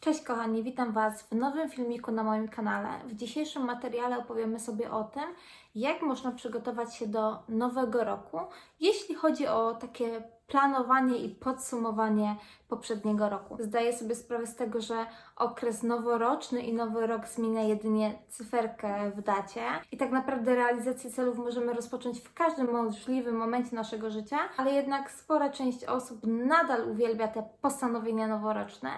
Cześć kochani, witam Was w nowym filmiku na moim kanale. W dzisiejszym materiale opowiemy sobie o tym, jak można przygotować się do nowego roku, jeśli chodzi o takie planowanie i podsumowanie poprzedniego roku. Zdaję sobie sprawę z tego, że okres noworoczny i nowy rok zmienia jedynie cyferkę w dacie i tak naprawdę realizację celów możemy rozpocząć w każdym możliwym momencie naszego życia, ale jednak spora część osób nadal uwielbia te postanowienia noworoczne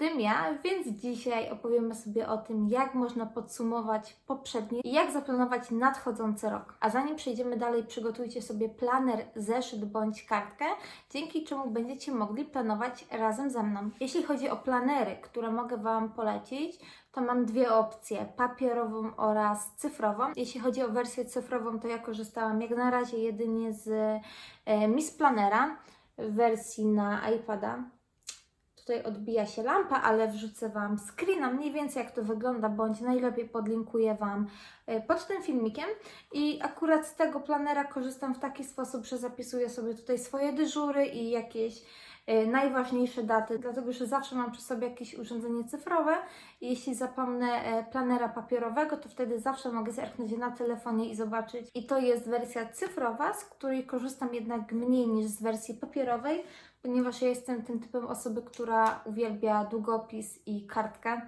tym ja, więc dzisiaj opowiemy sobie o tym, jak można podsumować poprzedni i jak zaplanować nadchodzący rok. A zanim przejdziemy dalej, przygotujcie sobie planer, zeszyt bądź kartkę, dzięki czemu będziecie mogli planować razem ze mną. Jeśli chodzi o planery, które mogę Wam polecić, to mam dwie opcje: papierową oraz cyfrową. Jeśli chodzi o wersję cyfrową, to ja korzystałam jak na razie jedynie z e, Miss Planera w wersji na iPada. Tutaj odbija się lampa, ale wrzucę Wam screena mniej więcej jak to wygląda, bądź najlepiej podlinkuję Wam e, pod tym filmikiem. I akurat z tego planera korzystam w taki sposób, że zapisuję sobie tutaj swoje dyżury i jakieś najważniejsze daty, dlatego że zawsze mam przy sobie jakieś urządzenie cyfrowe i jeśli zapomnę e, planera papierowego, to wtedy zawsze mogę zerknąć na telefonie i zobaczyć. I to jest wersja cyfrowa, z której korzystam jednak mniej niż z wersji papierowej, ponieważ ja jestem tym typem osoby, która uwielbia długopis i kartkę.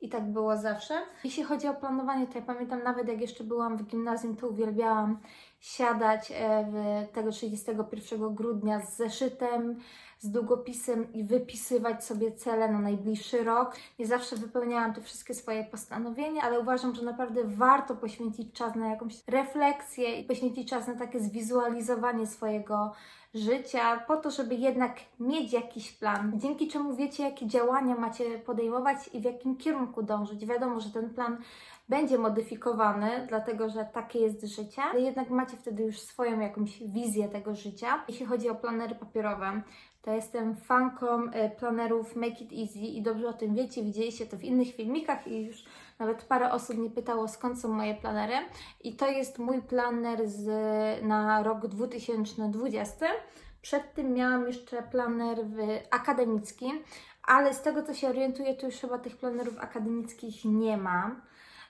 I tak było zawsze. Jeśli chodzi o planowanie, to ja pamiętam nawet jak jeszcze byłam w gimnazjum, to uwielbiałam siadać e, w tego 31 grudnia z zeszytem, z długopisem i wypisywać sobie cele na najbliższy rok. Nie zawsze wypełniałam te wszystkie swoje postanowienia, ale uważam, że naprawdę warto poświęcić czas na jakąś refleksję i poświęcić czas na takie zwizualizowanie swojego życia, po to, żeby jednak mieć jakiś plan, dzięki czemu wiecie, jakie działania macie podejmować i w jakim kierunku dążyć. Wiadomo, że ten plan będzie modyfikowany, dlatego że takie jest życie, ale jednak macie wtedy już swoją jakąś wizję tego życia. Jeśli chodzi o planery papierowe, to jestem fanką e, planerów Make It Easy i dobrze o tym wiecie, widzieliście to w innych filmikach i już nawet parę osób mnie pytało skąd są moje planery i to jest mój planer z, na rok 2020. Przed tym miałam jeszcze planer akademicki, ale z tego co się orientuję, to już chyba tych planerów akademickich nie mam.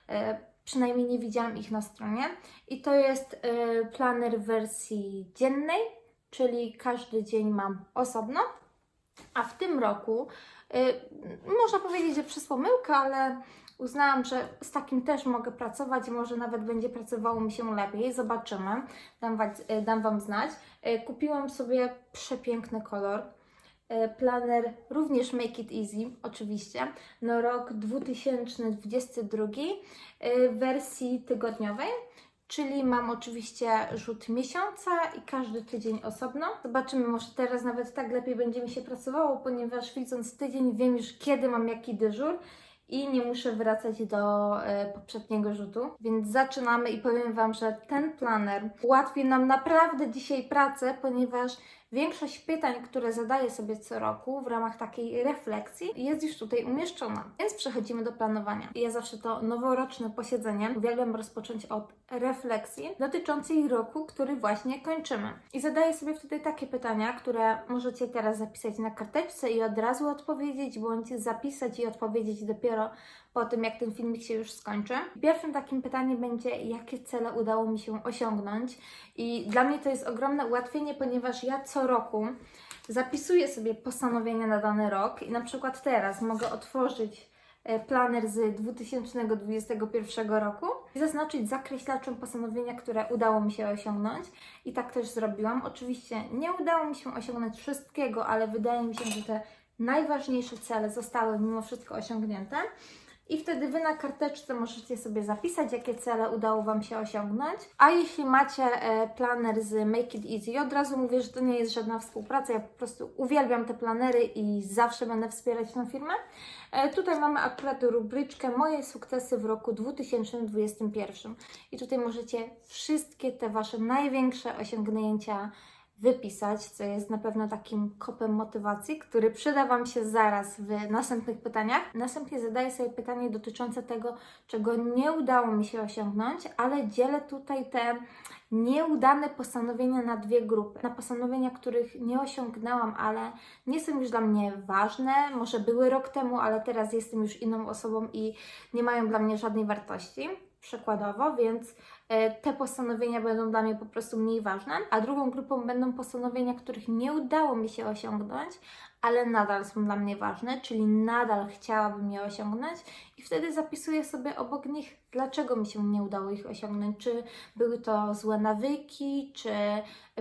E, przynajmniej nie widziałam ich na stronie. I to jest e, planer w wersji dziennej, czyli każdy dzień mam osobno. A w tym roku y, można powiedzieć, że przez pomyłkę, ale uznałam, że z takim też mogę pracować, może nawet będzie pracowało mi się lepiej. Zobaczymy, dam, wa- y, dam Wam znać. Y, Kupiłam sobie przepiękny kolor. Y, Planer również Make It Easy, oczywiście, na rok 2022 y, w wersji tygodniowej. Czyli mam oczywiście rzut miesiąca i każdy tydzień osobno. Zobaczymy, może teraz nawet tak lepiej będzie mi się pracowało, ponieważ widząc tydzień wiem już kiedy mam jaki dyżur i nie muszę wracać do e, poprzedniego rzutu. Więc zaczynamy i powiem Wam, że ten planer ułatwi nam naprawdę dzisiaj pracę, ponieważ większość pytań, które zadaję sobie co roku w ramach takiej refleksji, jest już tutaj umieszczona. Więc przechodzimy do planowania. Ja zawsze to noworoczne posiedzenie uwielbiam rozpocząć od refleksji dotyczącej roku, który właśnie kończymy. I zadaję sobie wtedy takie pytania, które możecie teraz zapisać na karteczce i od razu odpowiedzieć, bądź zapisać i odpowiedzieć dopiero po tym, jak ten filmik się już skończy. Pierwszym takim pytaniem będzie, jakie cele udało mi się osiągnąć. I dla mnie to jest ogromne ułatwienie, ponieważ ja co roku zapisuję sobie postanowienia na dany rok i na przykład teraz mogę otworzyć e, planer z 2021 roku i zaznaczyć zakreślaczem postanowienia, które udało mi się osiągnąć. I tak też zrobiłam. Oczywiście nie udało mi się osiągnąć wszystkiego, ale wydaje mi się, że te najważniejsze cele zostały mimo wszystko osiągnięte. I wtedy Wy na karteczce możecie sobie zapisać, jakie cele udało Wam się osiągnąć. A jeśli macie e, planer z Make It Easy, od razu mówię, że to nie jest żadna współpraca, ja po prostu uwielbiam te planery i zawsze będę wspierać tę firmę. E, tutaj mamy akurat rubryczkę Moje sukcesy w roku 2021. I tutaj możecie wszystkie te Wasze największe osiągnięcia wypisać, co jest na pewno takim kopem motywacji, który przyda Wam się zaraz w następnych pytaniach. Następnie zadaję sobie pytanie dotyczące tego, czego nie udało mi się osiągnąć, ale dzielę tutaj te nieudane postanowienia na dwie grupy. Na postanowienia, których nie osiągnęłam, ale nie są już dla mnie ważne. Może były rok temu, ale teraz jestem już inną osobą i nie mają dla mnie żadnej wartości. Przykładowo, więc te postanowienia będą dla mnie po prostu mniej ważne, a drugą grupą będą postanowienia, których nie udało mi się osiągnąć, ale nadal są dla mnie ważne, czyli nadal chciałabym je osiągnąć i wtedy zapisuję sobie obok nich, dlaczego mi się nie udało ich osiągnąć. Czy były to złe nawyki, czy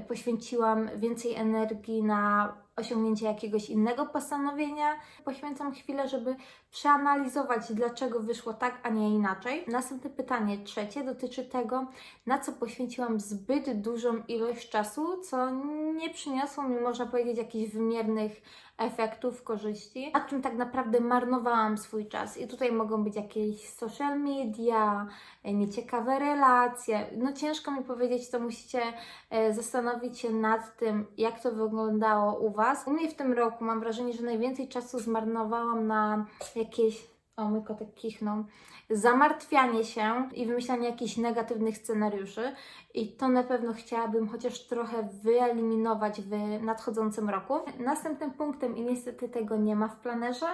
poświęciłam więcej energii na osiągnięcie jakiegoś innego postanowienia. Poświęcam chwilę, żeby przeanalizować, dlaczego wyszło tak, a nie inaczej. Następne pytanie, trzecie, dotyczy tego, na co poświęciłam zbyt dużą ilość czasu, co nie przyniosło mi, można powiedzieć, jakichś wymiernych efektów, korzyści, a czym tak naprawdę marnowałam swój czas. I tutaj mogą być jakieś social media, e, nieciekawe relacje. No ciężko mi powiedzieć, to musicie e, zastanowić się nad tym, jak to wyglądało u Was. U mnie w tym roku mam wrażenie, że najwięcej czasu zmarnowałam na jakieś o, mój kotek kichnął. Zamartwianie się i wymyślanie jakichś negatywnych scenariuszy. I to na pewno chciałabym chociaż trochę wyeliminować w nadchodzącym roku. Następnym punktem, i niestety tego nie ma w planerze,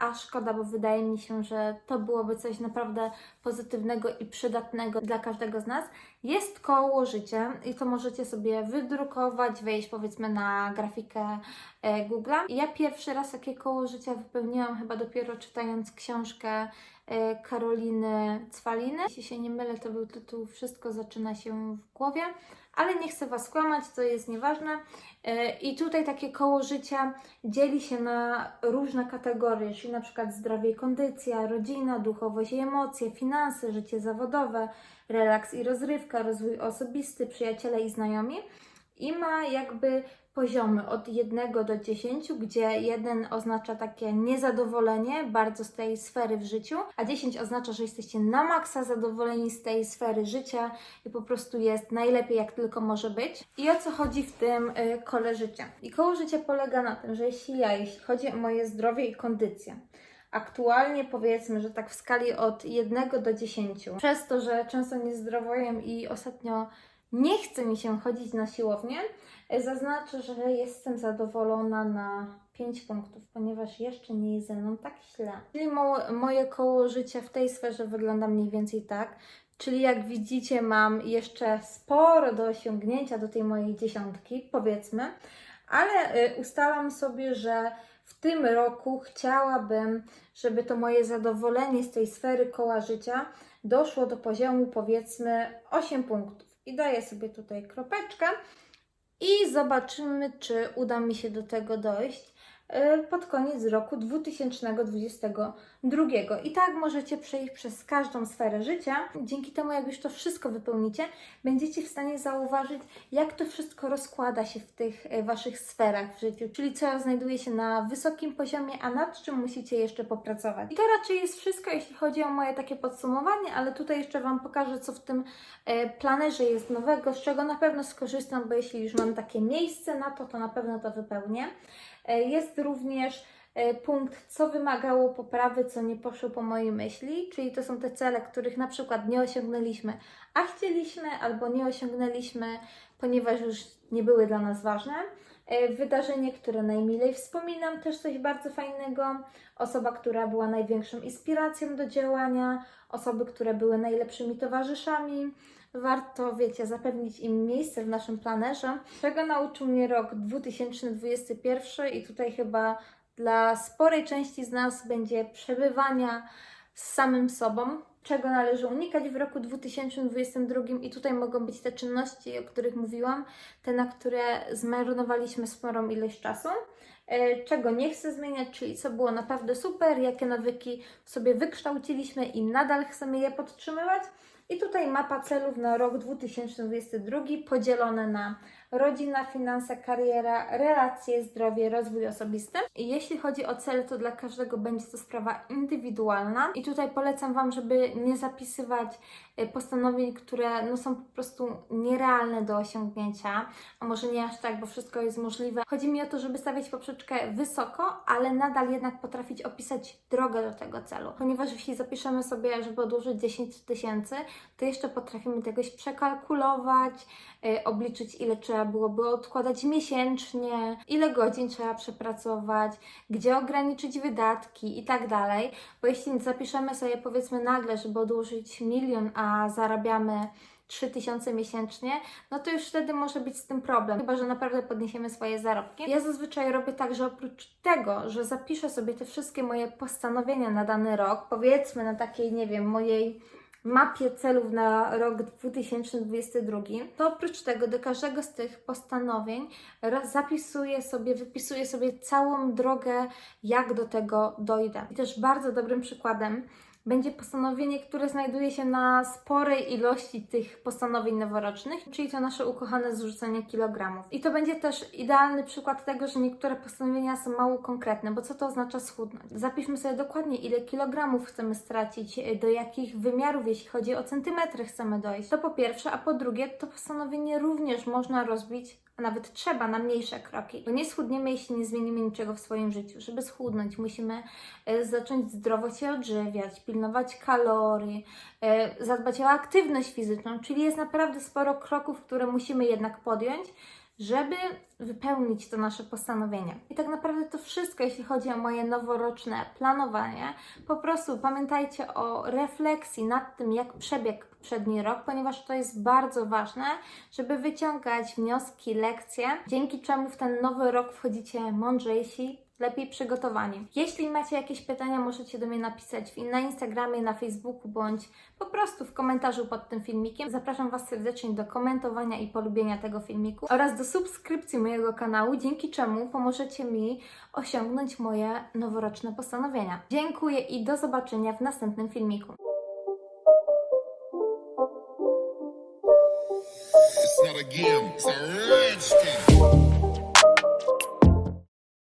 a szkoda, bo wydaje mi się, że to byłoby coś naprawdę pozytywnego i przydatnego dla każdego z nas, jest koło życia i to możecie sobie wydrukować, wejść powiedzmy na grafikę e, Google'a. Ja pierwszy raz takie koło życia wypełniłam chyba dopiero czytając książkę e, Karoliny Cwaliny. Jeśli się nie mylę, to był tytuł Wszystko zaczyna się w głowie, ale nie chcę Was kłamać, to jest nieważne. E, I tutaj takie koło życia dzieli się na różne kategorie, czyli na przykład zdrowie i kondycja, rodzina, duchowość i emocje, finanse, życie zawodowe, relaks i rozrywka, rozwój osobisty, przyjaciele i znajomi. I ma jakby poziomy od 1 do 10, gdzie 1 oznacza takie niezadowolenie bardzo z tej sfery w życiu, a 10 oznacza, że jesteście na maksa zadowoleni z tej sfery życia i po prostu jest najlepiej jak tylko może być. I o co chodzi w tym y, kole życia? I koło życia polega na tym, że jeśli ja, jeśli chodzi o moje zdrowie i kondycję, aktualnie powiedzmy, że tak w skali od 1 do 10, przez to, że często nie zdrowojem i ostatnio nie chce mi się chodzić na siłownię, e, zaznaczę, że jestem zadowolona na 5 punktów, ponieważ jeszcze nie jest ze mną tak źle. Czyli mo- moje koło życia w tej sferze wygląda mniej więcej tak. Czyli jak widzicie, mam jeszcze sporo do osiągnięcia do tej mojej dziesiątki, powiedzmy, ale y, ustalam sobie, że w tym roku chciałabym, żeby to moje zadowolenie z tej sfery koła życia doszło do poziomu powiedzmy 8 punktów. I daję sobie tutaj kropeczkę i zobaczymy, czy uda mi się do tego dojść y, pod koniec roku 2022. I tak możecie przejść przez każdą sferę życia. Dzięki temu, jak już to wszystko wypełnicie, będziecie w stanie zauważyć, jak to wszystko rozkłada się w tych y, Waszych sferach w życiu, czyli co znajduje się na wysokim poziomie, a nad czym musicie jeszcze popracować. I to raczej jest wszystko, jeśli chodzi o moje takie podsumowanie, ale tutaj jeszcze Wam pokażę, co w tym e, planerze jest nowego, z czego na pewno skorzystam, bo jeśli już mam takie miejsce na to, to na pewno to wypełnię. E, Jest również e, punkt, co wymagało poprawy, co nie poszło po mojej myśli, czyli to są te cele, których na przykład nie osiągnęliśmy, a chcieliśmy, albo nie osiągnęliśmy, ponieważ już nie były dla nas ważne. E, Wydarzenie, które najmilej wspominam, też coś bardzo fajnego. Osoba, która była największą inspiracją do działania, osoby, które były najlepszymi towarzyszami. Warto, wiecie, zapewnić im miejsce w naszym planerze. Czego nauczył mnie rok 2021 i tutaj chyba dla sporej części z nas będzie przebywania z samym sobą, czego należy unikać w roku 2022 i tutaj mogą być te czynności, o których mówiłam, te, na które zmarnowaliśmy sporą ilość czasu. E, Czego nie chcę zmieniać, czyli co było naprawdę super, jakie nawyki sobie wykształciliśmy i nadal chcemy je podtrzymywać. I tutaj mapa celów na rok 2022 podzielone na rodzina, finanse, kariera, relacje, zdrowie, rozwój osobisty. I jeśli chodzi o cele, to dla każdego będzie to sprawa indywidualna. I tutaj polecam Wam, żeby nie zapisywać e, postanowień, które no, są po prostu nierealne do osiągnięcia, a może nie aż tak, bo wszystko jest możliwe. Chodzi mi o to, żeby stawiać poprzeczkę wysoko, ale nadal jednak potrafić opisać drogę do tego celu. Ponieważ jeśli zapiszemy sobie, żeby odłożyć 10 tysięcy, to jeszcze potrafimy jakoś przekalkulować, y, obliczyć ile trzeba byłoby odkładać miesięcznie, ile godzin trzeba przepracować, gdzie ograniczyć wydatki i tak dalej. Bo jeśli zapiszemy sobie powiedzmy nagle, żeby odłożyć milion, a zarabiamy 3000 miesięcznie, no to już wtedy może być z tym problem, chyba że naprawdę podniesiemy swoje zarobki. Ja zazwyczaj robię tak, że oprócz tego, że zapiszę sobie te wszystkie moje postanowienia na dany rok, powiedzmy na takiej, nie wiem, mojej mapie celów na rok 2022, to oprócz tego do każdego z tych postanowień zapisuję sobie, wypisuję sobie całą drogę, jak do tego dojdę. I też bardzo dobrym przykładem będzie postanowienie, które znajduje się na sporej ilości tych postanowień noworocznych, czyli to nasze ukochane zrzucenie kilogramów. I to będzie też idealny przykład tego, że niektóre postanowienia są mało konkretne, bo co to oznacza schudnąć? Zapiszmy sobie dokładnie, ile kilogramów chcemy stracić, do jakich wymiarów, jeśli chodzi o centymetry, chcemy dojść. To po pierwsze, a po drugie, to postanowienie również można rozbić a nawet trzeba na mniejsze kroki. Bo nie schudniemy, jeśli nie zmienimy niczego w swoim życiu. Żeby schudnąć, musimy e, zacząć zdrowo się odżywiać, pilnować kalorii, e, zadbać o aktywność fizyczną, czyli jest naprawdę sporo kroków, które musimy jednak podjąć, żeby wypełnić to nasze postanowienie. I tak naprawdę to wszystko, jeśli chodzi o moje noworoczne planowanie. Po prostu pamiętajcie o refleksji nad tym, jak przebiegł poprzedni rok, ponieważ to jest bardzo ważne, żeby wyciągać wnioski, lekcje, dzięki czemu w ten nowy rok wchodzicie mądrzejsi, lepiej przygotowani. Jeśli macie jakieś pytania, możecie do mnie napisać na Instagramie, na Facebooku bądź po prostu w komentarzu pod tym filmikiem. Zapraszam Was serdecznie do komentowania i polubienia tego filmiku oraz do subskrypcji mojego kanału, dzięki czemu pomożecie mi osiągnąć moje noworoczne postanowienia. Dziękuję i do zobaczenia w następnym filmiku. It's not a game. It's a